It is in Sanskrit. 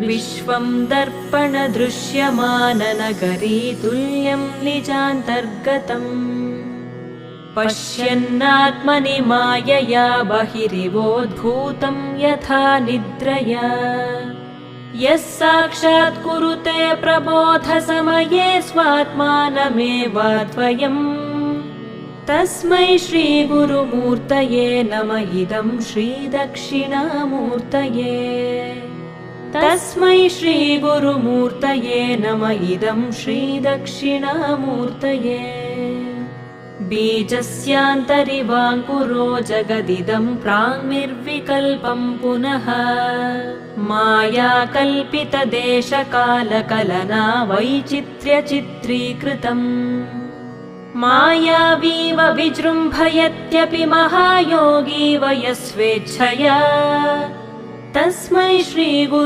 विश्वं दर्पणदृश्यमाननगरी तुल्यं निजान्तर्गतम्। पश्यन्नात्मनि मायया बहिरिवोद्भूतं यथा निद्रया। यः साक्षात् कुरुते प्रबोधसमये स्वात्मानमेवाद्वयम्। तस्मै श्रीगुरुमूर्तये नम इदं श्रीदक्षिणामूर्तये तस्मै श्रीगुरुमूर्तये नम इदं श्रीदक्षिणामूर्तये। बीजस्यान्तरिवाङ्कुरो जगदिदं प्राङ्निर्विकल्पं पुनः। मायाकल्पितदेशकालकलना वैचित्र्यचित्रीकृतम्। मायावीव विजृम्भयत्यपि महायोगी वयस्वेच्छया। तस्मै श्रीगुरु